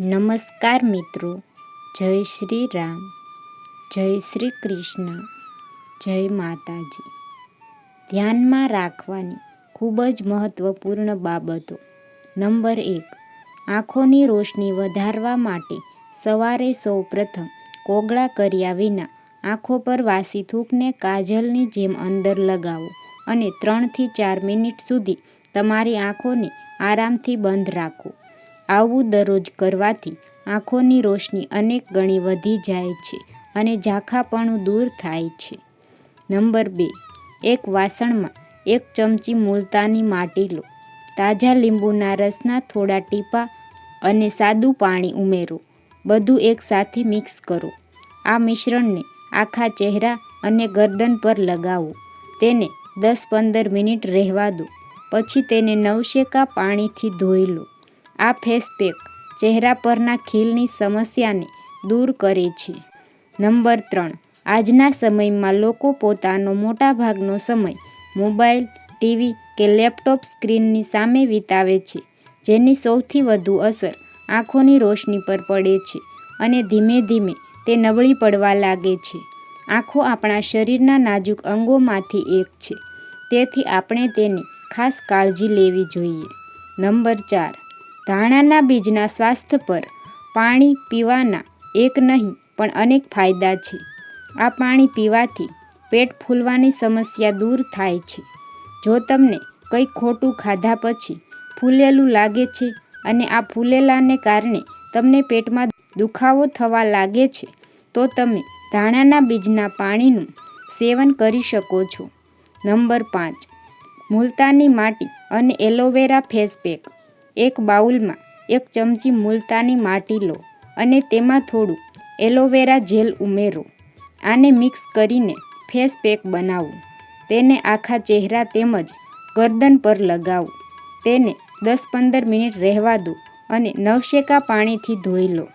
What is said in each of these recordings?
નમસ્કાર મિત્રો. જય શ્રી રામ. જય શ્રી કૃષ્ણ. જય માતાજી. ધ્યાનમાં રાખવાની ખૂબ જ મહત્ત્વપૂર્ણ બાબતો. નંબર એક, આંખોની રોશની વધારવા માટે સવારે સૌ પ્રથમ કોગળા કર્યા વિના આંખો પર વાસી થૂંકને કાજલની જેમ અંદર લગાવો અને ત્રણથી ચાર મિનિટ સુધી તમારી આંખોને આરામથી બંધ રાખો. આવું દરરોજ કરવાથી આંખોની રોશની અનેક ગણી વધી જાય છે અને ઝાંખાપણું દૂર થાય છે. નંબર બે, એક વાસણમાં એક ચમચી મુલતાની માટી લો. તાજા લીંબુના રસના થોડા ટીપા અને સાદું પાણી ઉમેરો. બધું એકસાથે મિક્સ કરો. આ મિશ્રણને આખા ચહેરા અને ગરદન પર લગાવો. તેને દસ પંદર મિનિટ રહેવા દો. પછી તેને નવશેકા પાણીથી ધોઈ લો. આ ફેસ પેક ચહેરા પરના ખીલની સમસ્યાને દૂર કરે છે. નંબર ત્રણ, આજના સમયમાં લોકો પોતાનો મોટાભાગનો સમય મોબાઈલ, ટીવી કે લેપટોપ સ્ક્રીનની સામે વિતાવે છે, જેની સૌથી વધુ અસર આંખોની રોશની પર પડે છે અને ધીમે ધીમે તે નબળી પડવા લાગે છે. આંખો આપણા શરીરના નાજુક અંગોમાંથી એક છે, તેથી આપણે તેની ખાસ કાળજી લેવી જોઈએ. નંબર ચાર ધાણાના બીજના સ્વાસ્થ્ય પર પાણી પીવાના એક નહીં, પણ અનેક ફાયદા છે. આ પાણી પીવાથી પેટ ફૂલવાની સમસ્યા દૂર થાય છે. જો તમને કંઈ ખોટું ખાધા પછી ફૂલેલું લાગે છે અને આ ફૂલેલાને કારણે તમને પેટમાં દુખાવો થવા લાગે છે, તો તમે ધાણાના બીજના પાણીનું સેવન કરી શકો છો. નંબર પાંચ, મુલતાની માટી અને એલોવેરા ફેસ પેક. એક બાઉલમાં એક ચમચી મુલતાની માટી લો અને તેમાં થોડું એલોવેરા જેલ ઉમેરો. આને મિક્સ કરીને ફેસ પેક બનાવો. તેને આખા ચહેરા તેમજ ગરદન પર લગાવો. તેને દસ પંદર મિનિટ રહેવા દો અને નવશેકા પાણીથી ધોઈ લો.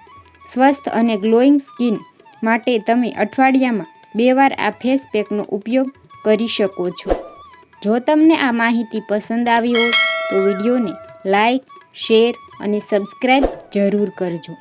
સ્વસ્થ અને ગ્લોઈંગ સ્કિન માટે તમે અઠવાડિયામાં બે વાર આ ફેસ પેકનો ઉપયોગ કરી શકો છો. જો તમને આ માહિતી પસંદ આવી હોય તો વિડીયોને લાઈક શેર અને સબસ્ક્રાઈબ જરૂર કરજો.